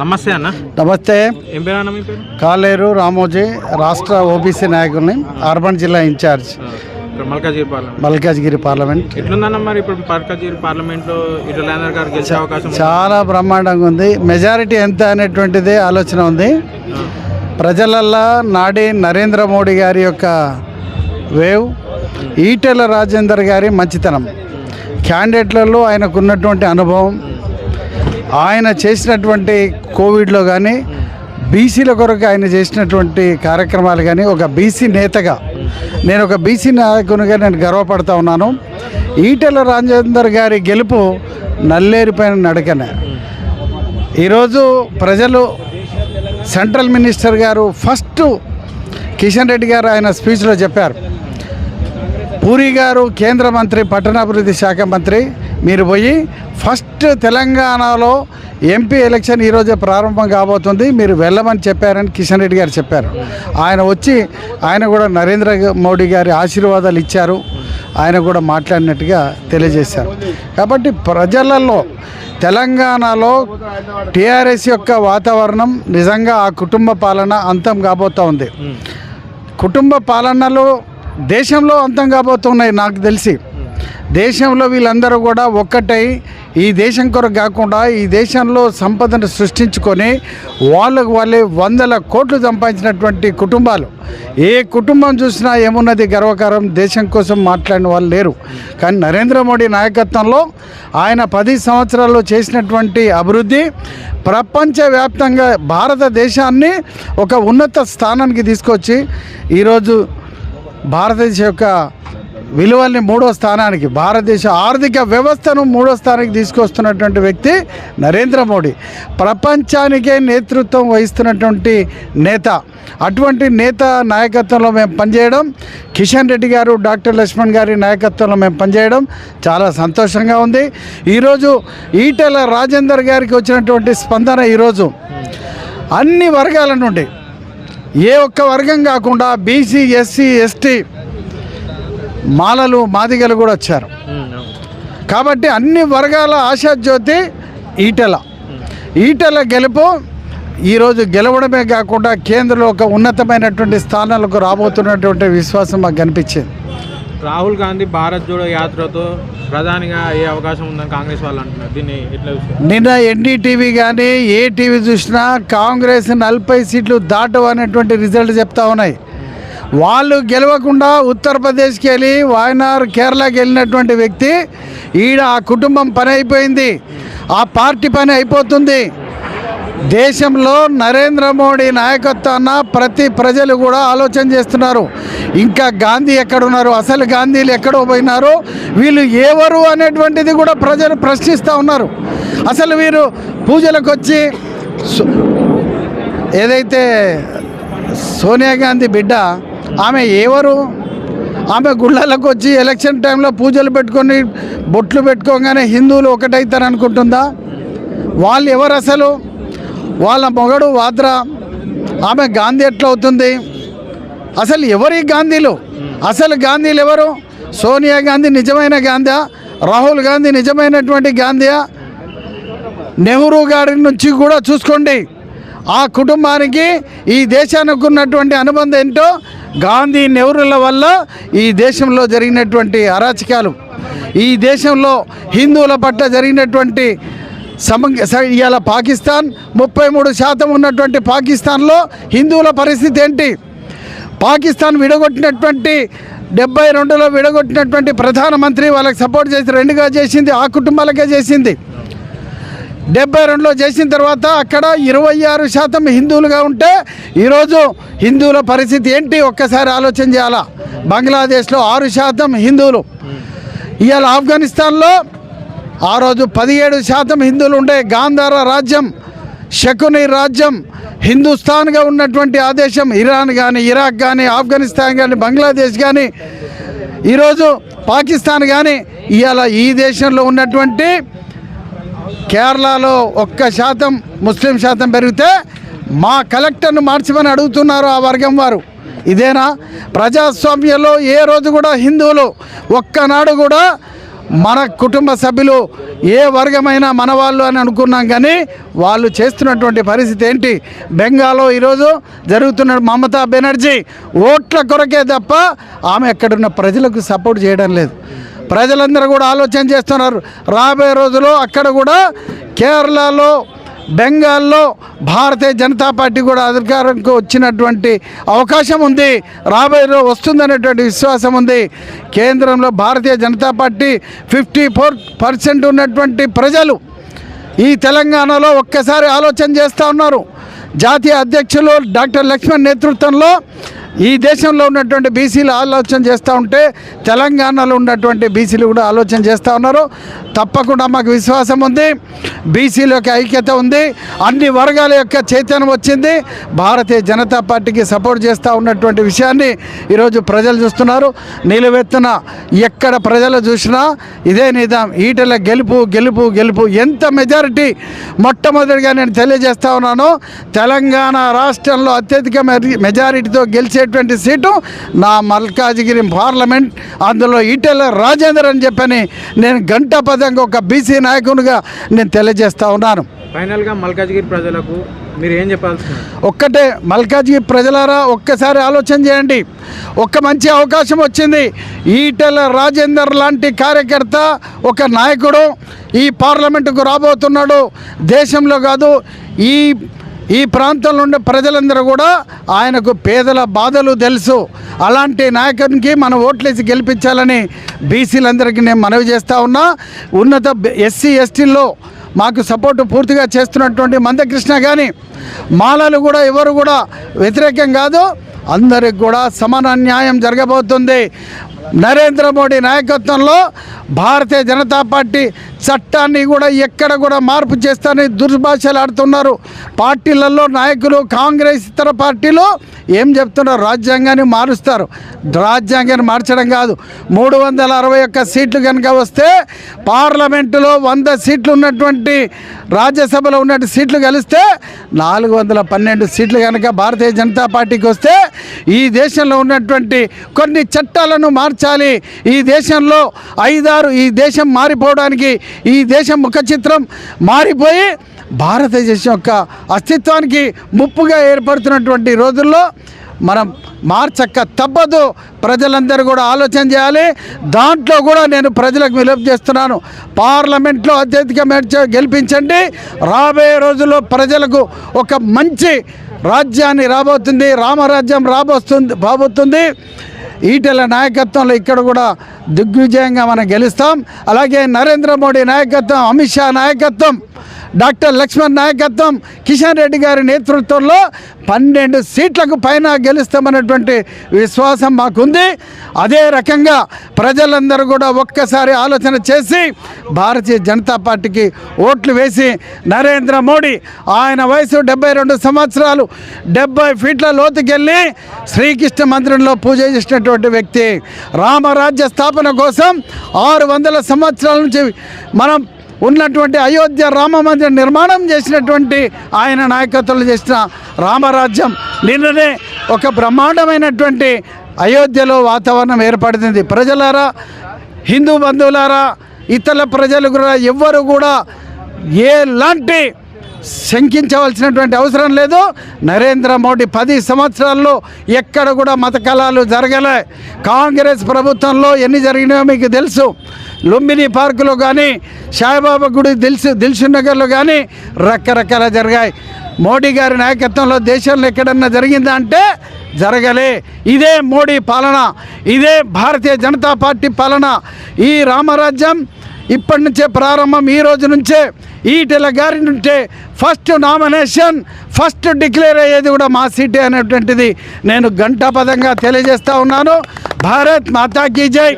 నమస్తే అన్న. నమస్తే. కాలేరు రామోజీ రాష్ట్ర ఓబీసీ నాయకుడిని అర్బన్ జిల్లా in charge. Malkajgiri parliament. Malkajgiri parliament. ఎట్లుందన్న మరి ఇప్పుడు మల్కాజ్గిరి పార్లమెంట్లో ఇటలాందర్ గారు గెలిచే అవకాశం ఉందా? చాలా బ్రహ్మాండంగా ఉంది. మెజారిటీ ఎంత అనేటువంటిది ఆలోచన ఉంది. ప్రజలల్లా నాడి నరేంద్ర మోడీ గారి యొక్క వేవ్ ఈటెల రాజేందర్ గారి మంచితనం. క్యాండిడేట్లలో ఆయనకు ఉన్నటువంటి అనుభవం ఆయన చేసినటువంటి కోవిడ్లో కానీ బీసీల కొరకు ఆయన చేసినటువంటి కార్యక్రమాలు కానీ ఒక బీసీ నేతగా నేను ఒక బీసీ నాయకునిగా నేను గర్వపడతా ఉన్నాను. ఈటెల రాజేందర్ గారి గెలుపు నల్లేరిపైన నడకనే. ఈరోజు ప్రజలు సెంట్రల్ మినిస్టర్ గారు ఫస్ట్ కిషన్ రెడ్డి గారు ఆయన స్పీచ్లో చెప్పారు. పూరి గారు కేంద్ర మంత్రి పట్టణాభివృద్ధి శాఖ మంత్రి మీరు పోయి ఫస్ట్ తెలంగాణలో ఎంపీ ఎలక్షన్ ఈరోజే ప్రారంభం కాబోతుంది. మీరు వెళ్ళమని చెప్పారని కిషన్ రెడ్డి గారు చెప్పారు. ఆయన వచ్చి ఆయన కూడా నరేంద్ర మోడీ గారి ఆశీర్వాదాలు ఇచ్చారు. ఆయన కూడా మాట్లాడినట్టుగా తెలియజేశారు. కాబట్టి ప్రజలలో తెలంగాణలో టీఆర్ఎస్ యొక్క వాతావరణం నిజంగా ఆ కుటుంబ పాలన అంతం కాబోతూ ఉంది. కుటుంబ పాలనలో దేశంలో అంతం కాబోతున్నాయి నాకు తెలిసి. దేశంలో వీళ్ళందరూ కూడా ఒక్కటై ఈ దేశం కొరకు కాకుండా ఈ దేశంలో సంపదను సృష్టించుకొని వాళ్ళకు వాళ్ళే వందల కోట్లు సంపాదించినటువంటి కుటుంబాలు. ఏ కుటుంబం చూసినా ఏమున్నది గర్వకారం దేశం కోసం మాట్లాడిన వాళ్ళు లేరు. కానీ నరేంద్ర మోడీ నాయకత్వంలో ఆయన పది సంవత్సరాల్లో చేసినటువంటి అభివృద్ధి ప్రపంచవ్యాప్తంగా భారతదేశాన్ని ఒక ఉన్నత స్థానానికి తీసుకొచ్చి ఈరోజు భారతదేశం యొక్క విలువల్ని మూడో స్థానానికి భారతదేశ ఆర్థిక వ్యవస్థను మూడో స్థానానికి తీసుకొస్తున్నటువంటి వ్యక్తి నరేంద్ర మోడీ. ప్రపంచానికే నేతృత్వం వహిస్తున్నటువంటి నేత. అటువంటి నేత నాయకత్వంలో మేము పనిచేయడం కిషన్ రెడ్డి గారు డాక్టర్ లక్ష్మణ్ గారి నాయకత్వంలో మేము పనిచేయడం చాలా సంతోషంగా ఉంది. ఈరోజు ఈటెల రాజేందర్ గారికి వచ్చినటువంటి స్పందన ఈరోజు. అన్ని వర్గాల నుండి ఏ ఒక్క వర్గం కాకుండా బీసీ ఎస్సీ ఎస్టీ మాలలు మాదిగలు కూడా వచ్చారు. కాబట్టి అన్ని వర్గాల ఆశాజ్యోతి ఈటెల. ఈటెల గెలుపు ఈరోజు గెలవడమే కాకుండా కేంద్రంలో ఒక ఉన్నతమైనటువంటి స్థానాలకు రాబోతున్నటువంటి విశ్వాసం మాకు కనిపించింది. రాహుల్ గాంధీ భారత్ జోడో యాత్రతో ప్రధానిగా అయ్యే అవకాశం ఉందని కాంగ్రెస్ వాళ్ళు అంటున్నారు. దీన్ని ఎట్లా నిన్న ఎన్డీటీవీ కానీ ఏ టీవీ చూసినా కాంగ్రెస్ నలభై సీట్లు దాటవు అనేటువంటి రిజల్ట్ చెప్తా ఉన్నాయి. వాళ్ళు గెలవకుండా ఉత్తరప్రదేశ్కి వెళ్ళి వాయనార్ కేరళకి వెళ్ళినటువంటి వ్యక్తి ఈడ ఆ కుటుంబం పని అయిపోయింది. ఆ పార్టీ పని అయిపోతుంది. దేశంలో నరేంద్ర మోడీ నాయకత్వాన ప్రతి ప్రజలు కూడా ఆలోచన చేస్తున్నారు. ఇంకా గాంధీ ఎక్కడున్నారు? అసలు గాంధీలు ఎక్కడో పోయినారు? వీళ్ళు ఎవరు అనేటువంటిది కూడా ప్రజలు ప్రశ్నిస్తూ ఉన్నారు. అసలు వీరు పూజలకు వచ్చి సు- ఏదైతే సోనియా గాంధీ బిడ్డ ఆమె ఎవరు? ఆమె గుళ్ళలకు వచ్చి ఎలక్షన్ టైంలో పూజలు పెట్టుకొని బొట్లు పెట్టుకోగానే హిందువులు ఒకటైతారు అనుకుంటుందా వాళ్ళు ఎవరు అసలు? వాళ్ళ మొగడు వాద్రా? ఆమె గాంధీ ఎట్లా అవుతుంది అసలు ఎవరి గాంధీలు? అసలు గాంధీలు ఎవరు? సోనియా గాంధీ నిజమైన గాంధీ? రాహుల్ గాంధీ నిజమైనటువంటి గాంధీయా? నెహ్రూ గారి నుంచి కూడా చూసుకోండి. ఆ కుటుంబానికి ఈ దేశానికి ఉన్నటువంటి అనుబంధం ఏంటో గాంధీ నెహ్రూల వల్ల ఈ దేశంలో జరిగినటువంటి అరాచకాలు ఈ దేశంలో హిందువుల పట్ల జరిగినటువంటి సమ స- ఇవాళ పాకిస్తాన్ ముప్పై మూడు శాతం ఉన్నటువంటి పాకిస్తాన్లో హిందువుల పరిస్థితి ఏంటి? పాకిస్తాన్ విడగొట్టినటువంటి డెబ్బై రెండులో విడగొట్టినటువంటి ప్రధానమంత్రి వాళ్ళకి సపోర్ట్ చేసి రెండుగా చేసింది ఆ కుటుంబాలకే చేసింది. డెబ్బై రెండులో చేసిన తర్వాత అక్కడ ఇరవై ఆరు శాతం హిందువులుగా ఉంటే ఈరోజు హిందువుల పరిస్థితి ఏంటి? ఒక్కసారి ఆలోచన చేయాలా? బంగ్లాదేశ్లో ఆరు శాతం హిందువులు. ఇవాళ ఆఫ్ఘనిస్తాన్లో ఆ రోజు పదిహేడు శాతం హిందువులు ఉండే గాంధార రాజ్యం శకుని రాజ్యం హిందుస్థాన్గా ఉన్నటువంటి ఆ దేశం ఇరాన్ కానీ ఇరాక్ కానీ ఆఫ్ఘనిస్తాన్ కానీ బంగ్లాదేశ్ కానీ ఈరోజు పాకిస్తాన్ కానీ ఇవాళ ఈ దేశంలో ఉన్నటువంటి కేరళలో ఒక్క శాతం ముస్లిం శాతం పెరిగితే మా కలెక్టర్ను మార్చమని అడుగుతున్నారు ఆ వర్గం వారు. ఇదేనా? ప్రజాస్వామ్యంలో ఏ రోజు కూడా హిందువులు ఒక్కనాడు కూడా మన కుటుంబ సభ్యులు ఏ వర్గమైనా మన వాళ్ళు అని అనుకున్నాం కానీ వాళ్ళు చేస్తున్నటువంటి పరిస్థితి ఏంటి? బెంగాల్లో ఈరోజు జరుగుతున్న మమతా బెనర్జీ ఓట్ల కొరకే తప్ప ఆమె ఎక్కడున్న ప్రజలకు సపోర్ట్ చేయడం లేదు. ప్రజలందరూ కూడా ఆలోచన చేస్తున్నారు. రాబోయే రోజుల్లో అక్కడ కూడా కేరళలో బెంగాల్లో భారతీయ జనతా పార్టీ కూడా అధికారంకు వచ్చినటువంటి అవకాశం ఉంది. రాబోయే రోజు వస్తుందనేటువంటి విశ్వాసం ఉంది. కేంద్రంలో Bharatiya Janata Party fifty four percent ఉన్నటువంటి ప్రజలు ఈ తెలంగాణలో ఒక్కసారి ఆలోచన చేస్తూ ఉన్నారు. జాతీయ అధ్యక్షులు డాక్టర్ లక్ష్మణ్ నేతృత్వంలో ఈ దేశంలో ఉన్నటువంటి బీసీలు ఆలోచన చేస్తూ ఉంటే తెలంగాణలో ఉన్నటువంటి బీసీలు కూడా ఆలోచన చేస్తూ ఉన్నారు. తప్పకుండా మాకు విశ్వాసం ఉంది. బీసీల యొక్క ఐక్యత ఉంది. అన్ని వర్గాల యొక్క చైతన్యం వచ్చింది. భారతీయ జనతా పార్టీకి సపోర్ట్ చేస్తూ ఉన్నటువంటి విషయాన్ని ఈరోజు ప్రజలు చూస్తున్నారు. నిలువెత్తున ఎక్కడ ప్రజలు చూసినా ఇదే నిజాం. ఈటల గెలుపు గెలుపు గెలుపు. ఎంత మెజారిటీ మొట్టమొదటిగా నేను తెలియజేస్తా ఉన్నాను తెలంగాణ రాష్ట్రంలో అత్యధిక మెజారిటీతో మెజారిటీతో గెలిచేటువంటి సీటు నా మల్కాజిగిరి పార్లమెంట్ అందులో ఈటెల రాజేందర్ అని చెప్పని నేను గంటపదంగా ఒక బీసీ నాయకునిగా నేను తెలియజేస్తా ఉన్నాను. ఫైనల్గా మల్కాజ్గిరి ప్రజలకు మీరు ఏం చెప్పాల్సింది? ఒక్కటే మల్కాజ్గిరి ప్రజలారా ఒక్కసారి ఆలోచన చేయండి. ఒక్క మంచి అవకాశం వచ్చింది. ఈటెల రాజేందర్ లాంటి కార్యకర్త ఒక నాయకుడు ఈ పార్లమెంటుకు రాబోతున్నాడు. దేశంలో కాదు ఈ ఈ ప్రాంతంలో ఉండే ప్రజలందరూ కూడా ఆయనకు పేదల బాధలు తెలుసు. అలాంటి నాయకునికి మనం ఓట్లేసి గెలిపించాలని బీసీలందరికీ నేను మనవి చేస్తూ ఉన్నా. ఉన్నత ఎస్సీ ఎస్టీల్లో మాకు సపోర్టు పూర్తిగా చేస్తున్నటువంటి మందకృష్ణ కానీ మాలలు కూడా ఎవరు కూడా వ్యతిరేకం కాదు. అందరికి కూడా సమాన న్యాయం జరగబోతుంది. నరేంద్ర మోడీ నాయకత్వంలో భారతీయ జనతా పార్టీ చట్టాన్ని కూడా ఎక్కడ కూడా మార్పు చేస్తారని దుర్భాషలు ఆడుతున్నారు. పార్టీలలో నాయకులు కాంగ్రెస్ ఇతర పార్టీలు ఏం చెప్తున్నారు? రాజ్యాంగాన్ని మారుస్తారు. రాజ్యాంగాన్ని మార్చడం కాదు. మూడు వందల అరవై ఒక్క సీట్లు కనుక వస్తే పార్లమెంటులో వంద సీట్లు ఉన్నటువంటి రాజ్యసభలో ఉన్నటువంటి సీట్లు కలిస్తే నాలుగు వందల పన్నెండు సీట్లు కనుక భారతీయ జనతా పార్టీకి వస్తే ఈ దేశంలో ఉన్నటువంటి కొన్ని చట్టాలను మార్చాలి. ఈ దేశంలో ఐదారు ఈ దేశం మారిపోవడానికి ఈ దేశం ముఖ చిత్రం మారిపోయి భారతదేశం యొక్క అస్తిత్వానికి ముప్పుగా ఏర్పడుతున్నటువంటి రోజుల్లో మనం మార్చక్క తప్పదు. ప్రజలందరూ కూడా ఆలోచన చేయాలి. దాంట్లో కూడా నేను ప్రజలకు విలువ చేస్తున్నాను. పార్లమెంట్లో అత్యధిక గెలిపించండి. రాబోయే రోజుల్లో ప్రజలకు ఒక మంచి రాజ్యాన్ని రాబోతుంది రామరాజ్యం రాబోస్తుంది బాబోతుంది ఈటెల నాయకత్వంలో ఇక్కడ కూడా దిగ్విజయంగా మనం గెలుస్తాం. అలాగే నరేంద్ర మోడీ నాయకత్వం అమిత్ షా నాయకత్వం డాక్టర్ లక్ష్మణ్ నాయకత్వం కిషన్ రెడ్డి గారి నేతృత్వంలో పన్నెండు సీట్లకు పైన గెలుస్తామన్నటువంటి విశ్వాసం మాకుంది. అదే రకంగా ప్రజలందరూ కూడా ఒక్కసారి ఆలోచన చేసి భారతీయ జనతా పార్టీకి ఓట్లు వేసి నరేంద్ర మోడీ ఆయన వయసు డెబ్బై రెండు సంవత్సరాలు డెబ్బై ఫీట్ల లోతుకెళ్ళి శ్రీకృష్ణ మందిరంలో పూజ చేసినటువంటి వ్యక్తి. రామరాజ్య స్థాపన కోసం ఆరు వందల సంవత్సరాల నుంచి మనం ఉన్నటువంటి అయోధ్య రామ మందిర నిర్మాణం చేసినటువంటి ఆయన నాయకత్వంలో చేసిన రామరాజ్యం నిన్ననే ఒక బ్రహ్మాండమైనటువంటి అయోధ్యలో వాతావరణం ఏర్పడుతుంది ప్రజలారా హిందూ బంధువులారా ఇతర ప్రజలు కూడా ఎవ్వరు కూడా ఎలాంటి శంకించవలసినటువంటి అవసరం లేదు. నరేంద్ర మోడీ పది సంవత్సరాల్లో ఎక్కడ కూడా మత కళాలు జరగలే. కాంగ్రెస్ ప్రభుత్వంలో ఎన్ని జరిగినాయో మీకు తెలుసు. లుంబిని పార్కులో కానీ సాయిబాబా గుడి దిల్సు దిల్సు నగర్లో కానీ రకరకాల జరిగాయి. మోడీ గారి నాయకత్వంలో దేశంలో ఎక్కడన్నా జరిగిందా అంటే జరగలే. ఇదే మోడీ పాలన ఇదే భారతీయ జనతా పార్టీ పాలన. ఈ రామరాజ్యం ఇప్పటి నుంచే ప్రారంభం ఈ రోజు నుంచే ఈటెల గారి నుంచే ఫస్ట్ నామినేషన్ ఫస్ట్ డిక్లేర్ అయ్యేది కూడా మా సీటే అనేటువంటిది నేను గంటాపదంగా తెలియజేస్తూ ఉన్నాను. భారత్ మాతాకి జై.